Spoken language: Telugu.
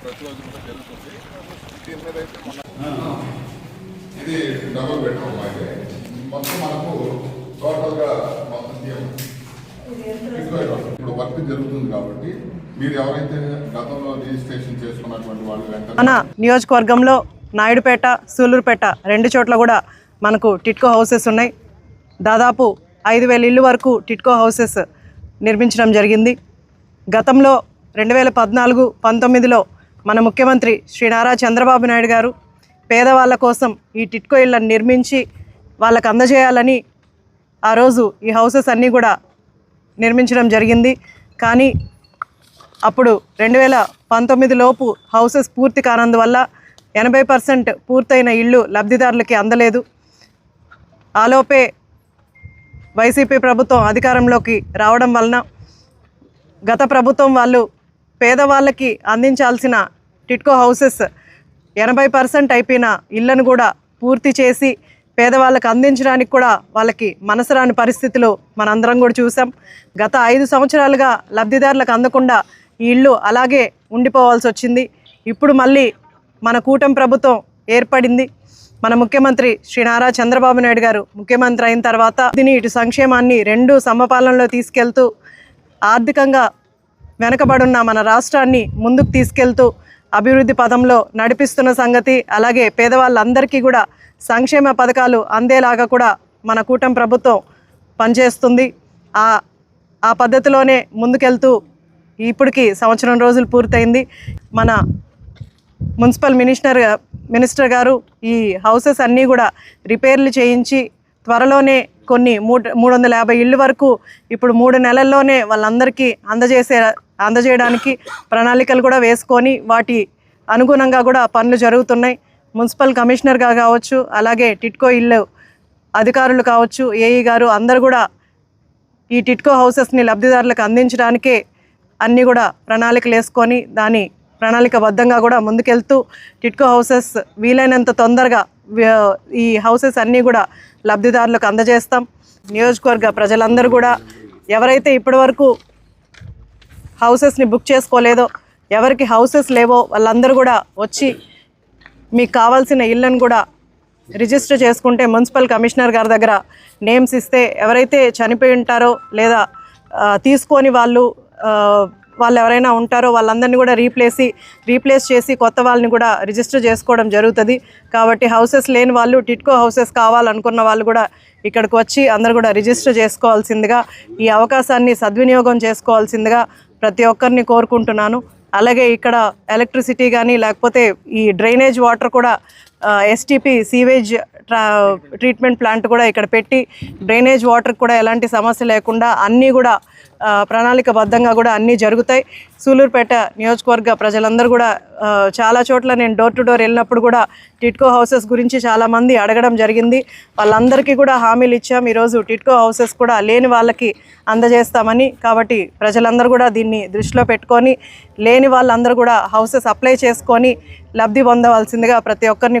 ప్రతిరోజు కూడా జరుగుతుంది దీని మీద అయితే ఇది డబుల్ బెడ్రూమ్ అయితే. మొత్తం మనకు టోటల్గా మొత్తం సీఎం జరుగుతుంది కాబట్టి మీరు ఎవరైతే గతంలో రిజిస్ట్రేషన్ చేసుకున్నటువంటి వాళ్ళు మన నియోజకవర్గంలో నాయుడుపేట సూలూరుపేట రెండు చోట్ల కూడా మనకు టిట్కో హౌసెస్ ఉన్నాయి. దాదాపు ఐదు వేల ఇల్లు వరకు టిట్కో హౌసెస్ నిర్మించడం జరిగింది. గతంలో రెండు వేల పద్నాలుగు పంతొమ్మిదిలో మన ముఖ్యమంత్రి శ్రీ నారా చంద్రబాబు నాయుడు గారు పేదవాళ్ళ కోసం ఈ టిట్కో ఇళ్ళను నిర్మించి వాళ్ళకు అందజేయాలని ఆ రోజు ఈ హౌసెస్ అన్నీ కూడా నిర్మించడం జరిగింది. కానీ అప్పుడు రెండు వేల పంతొమ్మిది లోపు హౌసెస్ పూర్తి కానందువల్ల ఎనభై పర్సెంట్ పూర్తయిన ఇళ్ళు లబ్ధిదారులకి అందలేదు. ఆలోపే వైసీపీ ప్రభుత్వం అధికారంలోకి రావడం వలన గత ప్రభుత్వం వాళ్ళు పేదవాళ్ళకి అందించాల్సిన టిట్కో హౌసెస్ ఎనభై పర్సెంట్ అయిపోయిన ఇళ్ళను కూడా పూర్తి చేసి పేదవాళ్ళకి అందించడానికి కూడా వాళ్ళకి మనసరాని పరిస్థితులు మనందరం కూడా చూసాం గత ఐదు సంవత్సరాలుగా లబ్ధిదారులకు అందకుండా ఈ ఇళ్ళు అలాగే ఉండిపోవాల్సి వచ్చింది. ఇప్పుడు మళ్ళీ మన కూటమి ప్రభుత్వం ఏర్పడింది. మన ముఖ్యమంత్రి శ్రీ నారా చంద్రబాబు నాయుడు గారు ముఖ్యమంత్రి అయిన తర్వాత దీని ఇటు సంక్షేమాన్ని రెండు సమపాలనలో తీసుకెళ్తూ ఆర్థికంగా వెనకబడున్న మన రాష్ట్రాన్ని ముందుకు తీసుకెళ్తూ అభివృద్ధి పదంలో నడిపిస్తున్న సంగతి అలాగే పేదవాళ్ళందరికీ కూడా సంక్షేమ పథకాలు అందేలాగా కూడా మన కూటమి ప్రభుత్వం పనిచేస్తుంది. ఆ ఆ పద్ధతిలోనే ముందుకెళ్తూ ఇప్పటికి సంవత్సరం రోజులు పూర్తయింది. మన మున్సిపల్ మినిస్టర్ మినిస్టర్ గారు ఈ హౌసెస్ అన్నీ కూడా రిపేర్లు చేయించి త్వరలోనే కొన్ని మూడు మూడు వందల యాభై ఇళ్ళు వరకు ఇప్పుడు మూడు నెలల్లోనే వాళ్ళందరికీ అందజేసే అందజేయడానికి ప్రణాళికలు కూడా వేసుకొని వాటి అనుగుణంగా కూడా పనులు జరుగుతున్నాయి. మున్సిపల్ కమిషనర్గా కావచ్చు అలాగే టిట్కో ఇల్లు అధికారులు కావచ్చు ఏఈ గారు అందరు కూడా ఈ టిట్కో హౌసెస్ని లబ్ధిదారులకు అందించడానికే అన్నీ కూడా ప్రణాళికలు వేసుకొని దాని ప్రణాళికబద్ధంగా కూడా ముందుకెళ్తూ టిట్కో హౌసెస్ వీలైనంత తొందరగా ఈ హౌసెస్ అన్నీ కూడా లబ్ధిదారులకు అందజేస్తాం. నియోజకవర్గ ప్రజలందరూ కూడా ఎవరైతే ఇప్పటివరకు హౌసెస్ని బుక్ చేసుకోలేదో ఎవరికి హౌసెస్ లేవో వాళ్ళందరూ కూడా వచ్చి మీకు కావాల్సిన ఇళ్ళను కూడా రిజిస్టర్ చేసుకుంటే మున్సిపల్ కమిషనర్ గారి దగ్గర నేమ్స్ ఇస్తే ఎవరైతే చనిపోయి ఉంటారో లేదా తీసుకొని వాళ్ళు వాళ్ళు ఎవరైనా ఉంటారో వాళ్ళందరినీ కూడా రీప్లేసి రీప్లేస్ చేసి కొత్త వాళ్ళని కూడా రిజిస్టర్ చేసుకోవడం జరుగుతుంది. కాబట్టి హౌసెస్ లేని వాళ్ళు టిట్కో హౌసెస్ కావాలనుకున్న వాళ్ళు కూడా ఇక్కడికి వచ్చి అందరు కూడా రిజిస్టర్ చేసుకోవాల్సిందిగా ఈ అవకాశాన్ని సద్వినియోగం చేసుకోవాల్సిందిగా ప్రతి ఒక్కరిని కోరుకుంటున్నాను. అలాగే ఇక్కడ ఎలక్ట్రిసిటీ కానీ లేకపోతే ఈ డ్రైనేజ్ వాటర్ కూడా ఎస్టీపీ సీవేజ్ ట్రా ట్రీట్మెంట్ ప్లాంట్ కూడా ఇక్కడ పెట్టి డ్రైనేజ్ వాటర్ కూడా ఎలాంటి సమస్య లేకుండా అన్నీ కూడా ప్రణాళికబద్ధంగా కూడా అన్నీ జరుగుతాయి. సూలూరుపేట నియోజకవర్గ ప్రజలందరూ కూడా చాలా చోట్ల నేను డోర్ టు డోర్ వెళ్ళినప్పుడు కూడా టిట్కో హౌసెస్ గురించి చాలామంది అడగడం జరిగింది. వాళ్ళందరికీ కూడా హామీలు ఇచ్చాం. ఈరోజు టిట్కో హౌసెస్ కూడా లేని వాళ్ళకి అందజేస్తామని. కాబట్టి ప్రజలందరూ కూడా దీన్ని దృష్టిలో పెట్టుకొని లేని వాళ్ళందరూ కూడా హౌసెస్ అప్లై చేసుకొని లబ్ధి పొందవలసిందిగా ప్రతి ఒక్కరిని